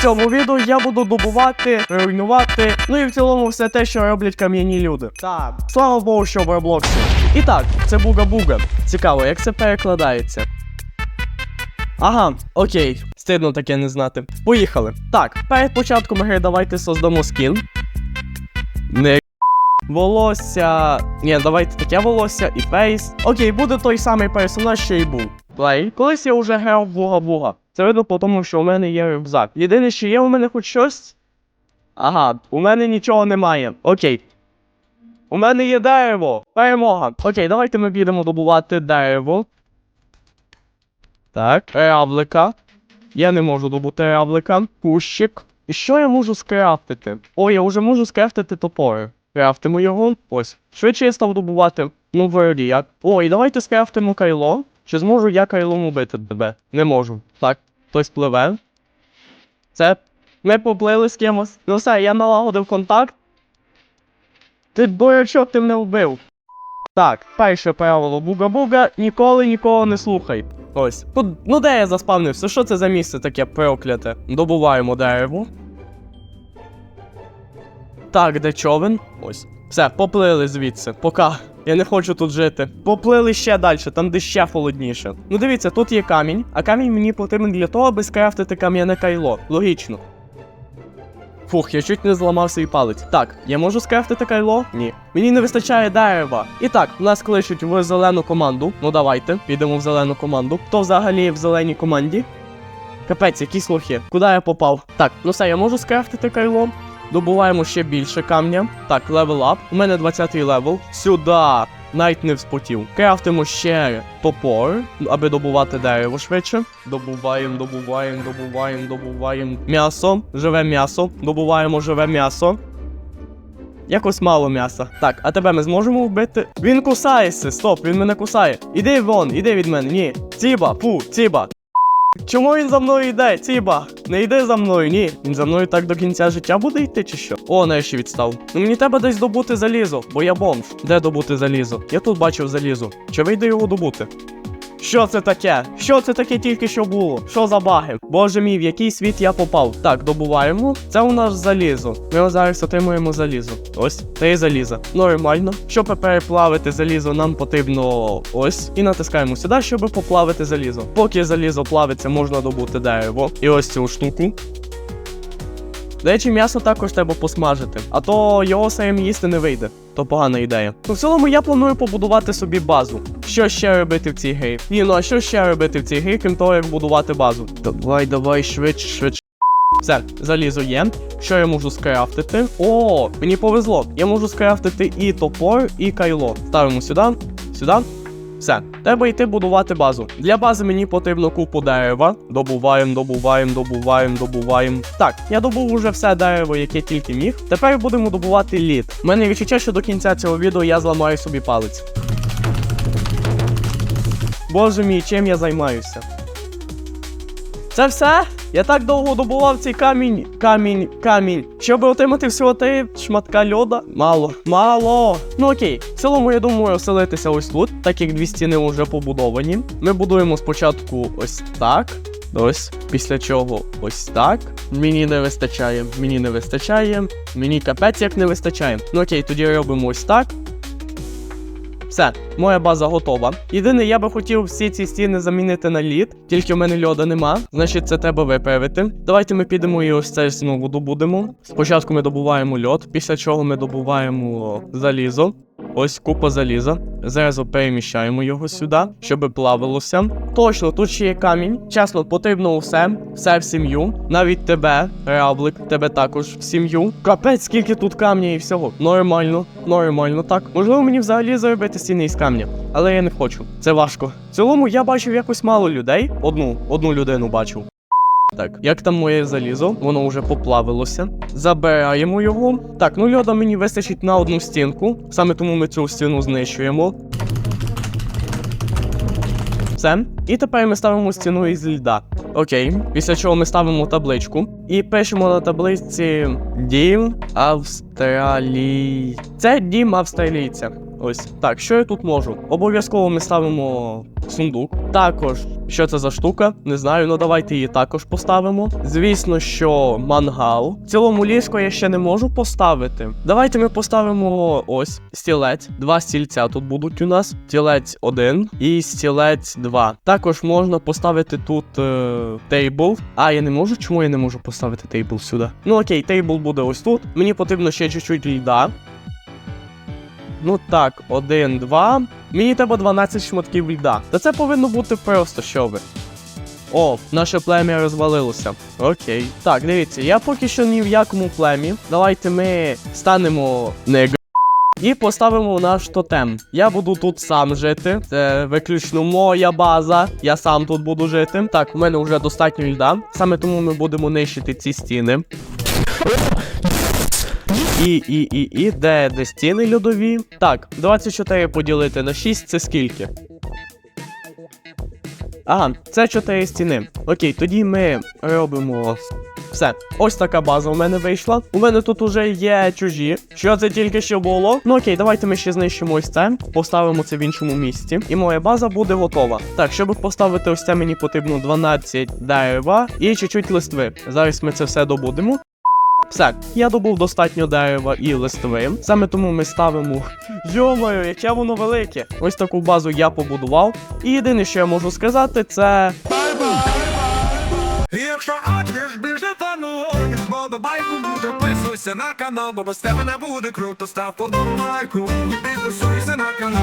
В цьому відео я буду добувати, руйнувати, ну і в цілому все те, що роблять кам'яні люди. Так, слава Богу, що в Роблоксі. І так, це буга-буга. Цікаво, як це перекладається. Ага, окей, стидно таке не знати. Поїхали. Так, перед початком гри давайте создамо скін. Не волосся. Ні, давайте таке волосся і фейс. Окей, буде той самий персонаж, що і був. Плей. Колись я вже грав в Буга-Буга. Це видно по тому, що у мене є рюкзак. Єдине, що є у мене хоч щось. Ага, у мене нічого немає. Окей. У мене є дерево. Перемога. Окей, давайте ми підемо добувати дерево. Так, равлика. Я не можу добути равлика. Кущик. І що я можу скрафтити? О, я вже можу скрафтити топори. Крафтимо його. Ось. Швидше я став добувати. Ну, вроді як. О, і давайте скрафтимо кайло. Чи зможу я кайлом убити тебе? Не можу. Так, хтось пливе. Це. Ми поплили з кимось. Ну все, я налагодив контакт. Ти боячок, ти мене вбив. Так, перше правило буга-буга, ніколи нікого не слухай. Ось. Тут, ну де я заспавнився? Що це за місце таке прокляте? Добуваємо дерево. Так, де човен? Ось. Все, поплили звідси. Пока. Я не хочу тут жити. Поплили ще далі, там де ще холодніше. Ну дивіться, тут є камінь, а камінь мені потрібен для того, аби скрафтити кам'яне кайло. Логічно. Фух, я чуть не зламав свій палець. Так, я можу скрафтити кайло? Ні. Мені не вистачає дерева. І так, нас кличуть в зелену команду. Ну давайте, підемо в зелену команду. Хто взагалі в зеленій команді? Капець, які слухи. Куди я попав? Так, ну все, я можу скрафтити кайло. Добуваємо ще більше камня. Так, левел ап. У мене 20-й левел. Сюди. Навіть не вспотів. Крафтимо ще топор, аби добувати дерево швидше. Добуваємо, добуваємо, добуваємо, добуваємо. М'ясо, живе м'ясо. Добуваємо живе м'ясо. Якось мало м'яса. Так, а тебе ми зможемо вбити? Він кусається. Стоп, він мене кусає. Іди вон, іди від мене. Ні. Ціба, фу, ціба. Чому він за мною йде? Ціба, не йди за мною, ні. Він за мною так до кінця життя буде йти чи що? О, нарешті відстав. Ну мені треба десь добути залізо, бо я бомж. Де добути залізо? Я тут бачив залізо. Чи вийде його добути? Що це таке? Що це таке тільки що було? Що за баги? Боже мій, в який світ я попав? Так, добуваємо. Це у нас залізо. Ми зараз отримуємо залізо. Ось, три залізо. Нормально. Щоб переплавити залізо, нам потрібно ось. І натискаємо сюди, щоб поплавити залізо. Поки залізо плавиться, можна добути дерево. І ось цю штуку. До речі, м'ясо також треба посмажити, а то його самим їсти не вийде. То погана ідея. Ну, в цілому я планую побудувати собі базу. Що ще робити в цій грі? Ні, ну а що ще робити в цій грі, крім того, як будувати базу? Давай, давай, швидше, швидше. Все, залізо є. Що я можу скрафтити? О, мені повезло. Я можу скрафтити і топор, і кайло. Ставимо сюди, сюди. Все, треба йти будувати базу. Для бази мені потрібно купу дерева. Добуваємо, добуваємо, добуваємо, добуваємо. Так, я добув уже все дерево, яке тільки міг. Тепер будемо добувати лід. У мене відчуття, що до кінця цього відео я зламаю собі палець. Боже мій, чим я займаюся? Це все? Я так довго добував цей камінь, камінь, камінь. Щоб отримати всього три шматка льода. Мало, мало. Ну окей, в цілому, я думаю, оселитися ось тут, так як дві стіни вже побудовані. Ми будуємо спочатку ось так. Ось, після чого ось так. Мені не вистачає, мені не вистачає, мені капець як не вистачає. Ну окей, тоді робимо ось так. Все, моя база готова. Єдине, я би хотів всі ці стіни замінити на лід, тільки в мене льода нема. Значить, це треба виправити. Давайте ми підемо і ось це знову добудемо. Спочатку ми добуваємо льод, після чого ми добуваємо залізо. Ось купа заліза. Зараз переміщаємо його сюди, щоб плавилося. Точно, тут ще є камінь. Чесно, потрібно усе, все в сім'ю. Навіть тебе, раблик, тебе також в сім'ю. Капець, скільки тут камня і всього. Нормально, нормально, так. Можливо, мені взагалі заробити стіни із камня, але я не хочу. Це важко. В цілому я бачив якось мало людей. Одну, одну людину бачив. Так, як там моє залізо? Воно вже поплавилося. Забираємо його. Так, ну льода мені вистачить на одну стінку. Саме тому ми цю стіну знищуємо. Все. І тепер ми ставимо стіну із льда. Окей. Після чого ми ставимо табличку. І пишемо на табличці Дім Австралій. Це дім австралійця. Ось так, що я тут можу? Обов'язково ми ставимо сундук. Також Що це за штука? Не знаю, ну давайте її також поставимо. Звісно, що мангал. В цілому ліжко я ще не можу поставити. Давайте ми поставимо ось стілець. Два стільця тут будуть у нас. Стілець один і стілець два. Також можна поставити тут е, тейбл. А, я не можу. Чому я не можу поставити тейбл сюди? Ну окей, тейбл буде ось тут. Мені потрібно ще чуть-чуть льда. Ну так, один, два. Мені треба 12 шматків льда. Та це повинно бути просто, що ви. О, наше плем'я розвалилося. Окей. Так, дивіться, я поки що ні в якому племі. Давайте ми станемо не і поставимо наш тотем. Я буду тут сам жити. Це виключно моя база. Я сам тут буду жити. Так, у мене вже достатньо льда. Саме тому ми будемо нищити ці стіни. І, і, і, і, де, де стіни льодові? Так, 24 поділити на 6 це скільки? Ага, це 4 стіни. Окей, тоді ми робимо. Все, ось така база у мене вийшла. У мене тут уже є чужі. Що це тільки що було? Ну окей, давайте ми ще знищимо ось це, поставимо це в іншому місці. І моя база буде готова. Так, щоб поставити ось це, мені потрібно 12 дерева і чуть-чуть листви. Зараз ми це все добудемо. Все, я добув достатньо дерева і листви. Саме тому ми ставимо. Йомаю, яке воно велике! Ось таку базу я побудував. І єдине, що я можу сказати, це. Якщо хочеш більше тануй, подобайку підписуйся на канал, бо без тебе не буде круто, став подобайку, підписуйся на канал.